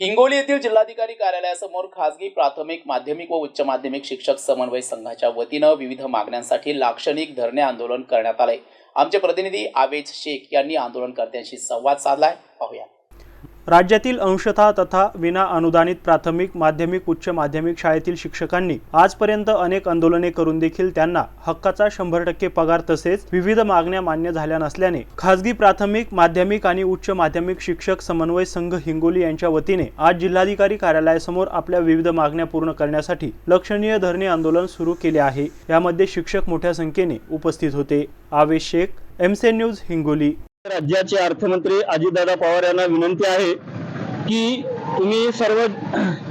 हिंगोली येथील जिल्हाधिकारी कार्यालयासमोर खासगी प्राथमिक माध्यमिक व उच्च माध्यमिक शिक्षक समन्वय संघाच्या वतीनं विविध मागण्यांसाठी लाक्षणिक धरणे आंदोलन करण्यात आले आमचे प्रतिनिधी आवेज शेख यांनी आंदोलनकर्त्यांशी संवाद साधलाय. पाहूया. राज्यातील अंशतः तथा विना अनुदानित प्राथमिक माध्यमिक उच्च माध्यमिक शाळेतील शिक्षकांनी आजपर्यंत अनेक आंदोलने करून देखील त्यांना हक्काचा शंभर टक्के पगार तसेच विविध मागण्या मान्य झाल्या नसल्याने खासगी प्राथमिक माध्यमिक आणि उच्च माध्यमिक शिक्षक समन्वय संघ हिंगोली यांच्या वतीने आज जिल्हाधिकारी कार्यालयासमोर आपल्या विविध मागण्या पूर्ण करण्यासाठी लक्षणीय धरणे आंदोलन सुरू केले आहे. यामध्ये शिक्षक मोठ्या संख्येने उपस्थित होते. आवेश शेख एमसेन न्यूज हिंगोली. राज्याचे अर्थमंत्री अजितदादा पवार यांना विनंती आहे की तुम्ही सर्व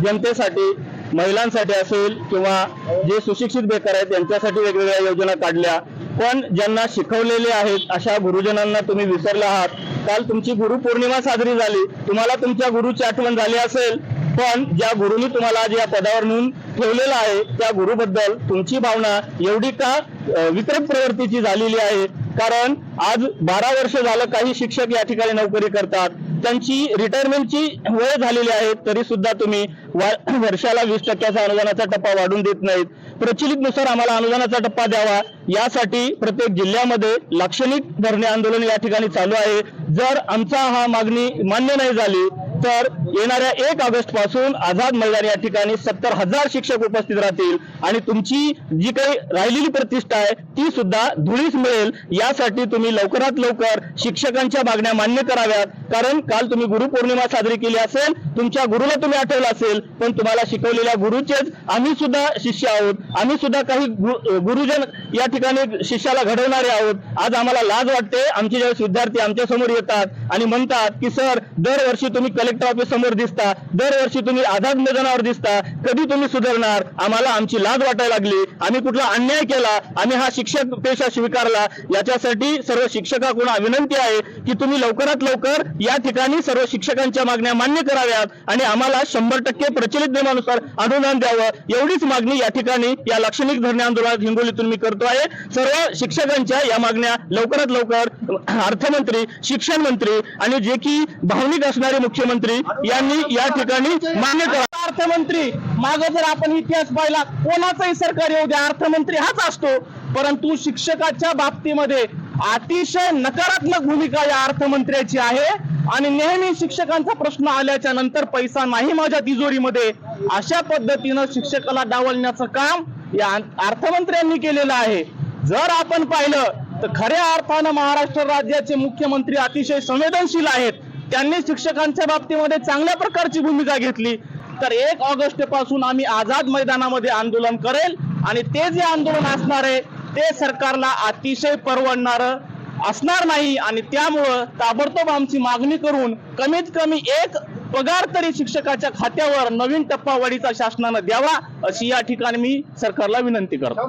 जनतेसाठी महिलांसाठी असेल किंवा जे सुशिक्षित बेकार आहेत त्यांच्यासाठी वेगवेगळ्या योजना काढल्या. पण ज्यांना शिकवलेले आहेत अशा गुरुजनांना तुम्ही विसरले आहात. काल तुमची गुरुपौर्णिमा साजरी झाली. तुम्हाला तुमच्या गुरुची आठवण झाली असेल. पण ज्या गुरुनी तुम्हाला आज या पदावर नेऊन ठेवलेलं आहे त्या गुरुबद्दल तुमची भावना एवढी का अ, विकृत प्रवृत्तीची झालेली आहे? कारण आज बारा वर्ष झालं काही शिक्षक या ठिकाणी नोकरी करतात. त्यांची रिटायरमेंटची वेळ झालेली आहे तरी सुद्धा तुम्ही वर्षाला वीस टक्क्याचा अनुदानाचा टप्पा वाढून देत नाहीत. प्रचलितनुसार आम्हाला अनुदानाचा टप्पा द्यावा. यासाठी प्रत्येक जिल्ह्यामध्ये लाक्षणिक धरणे आंदोलन या ठिकाणी चालू आहे. जर आमचा हा मागणी मान्य नाही झाली तर येणाऱ्या एक ऑगस्टपासून आझाद मैदान या ठिकाणी सत्तर हजार शिक्षक उपस्थित राहतील. आणि तुमची जी काही राहिलेली प्रतिष्ठा आहे ती सुद्धा धुळीस मिळेल. यासाठी तुम्ही लवकरात लवकर शिक्षकांच्या मागण्या मान्य कराव्यात. कारण काल तुम्ही गुरुपौर्णिमा साजरी केली असेल तुमच्या गुरुला तुम्ही आठवलं असेल पण तुम्हाला शिकवलेल्या गुरुचेच आम्ही सुद्धा शिष्य आहोत. आम्ही सुद्धा काही गुरुजन या ठिकाणी शिष्याला घडवणारे आहोत. आज आम्हाला लाज वाटते. आमचे ज्यावेळेस विद्यार्थी आमच्यासमोर येतात आणि म्हणतात की सर दरवर्षी तुम्ही कलेक्टर ऑफिस समोर दिसता. दरवर्षी तुम्ही आझाद मैदानावर दिसता. कधी तुम्ही सुधारणार? आम्हाला आमची लाज वाटायला लागली. आम्ही कुठला अन्याय केला? आम्ही हा शिक्षक पेशा स्वीकारला? याच्यासाठी सर्व शिक्षकाकडून विनंती आहे की तुम्ही लवकरात लवकर या ठिकाणी सर्व शिक्षकांच्या मागण्या मान्य कराव्यात आणि आम्हाला शंभर टक्के प्रचलित नियमानुसार अनुदान द्यावं. एवढीच मागणी या ठिकाणी या लाक्षणिक धरणे आंदोलनात हिंगोलीतून मी करतो आहे. सर्व शिक्षकांच्या या मागण्या लवकरात लवकर अर्थमंत्री शिक्षण मंत्री आणि जे की भावनिक असणारे मुख्यमंत्री यांनी या ठिकाणी मान्य करा. अर्थमंत्री माग जर आपण इतिहास पाहिला कोणाचाही सरकार येऊ द्या अर्थमंत्री हाच असतो. परंतु शिक्षकाच्या बाबतीमध्ये अतिशय नकारात्मक भूमिका या अर्थमंत्र्याची आहे. आणि नेहमी शिक्षकांचा प्रश्न आल्याच्यानंतर पैसा नाही माझ्या तिजोरीमध्ये अशा पद्धतीनं शिक्षकाला डावलण्याचं काम या अर्थमंत्र्यांनी केलेलं आहे. जर आपण पाहिलं तर खऱ्या अर्थानं महाराष्ट्र राज्याचे मुख्यमंत्री अतिशय संवेदनशील आहेत. त्यांनी शिक्षकांच्या बाबतीमध्ये चांगल्या प्रकारची भूमिका घेतली. तर एक ऑगस्टपासून आम्ही आझाद मैदानामध्ये आंदोलन करेल आणि ते जे आंदोलन असणार आहे ते सरकारला अतिशय परवडणारं असणार नाही आणि त्यामुळं ताबडतोब आमची मागणी करून कमीत कमी एक पगार तरी शिक्षकाच्या खात्यावर नवीन टप्पावाढीचा शासनानं द्यावा अशी या ठिकाणी मी सरकारला विनंती करतो.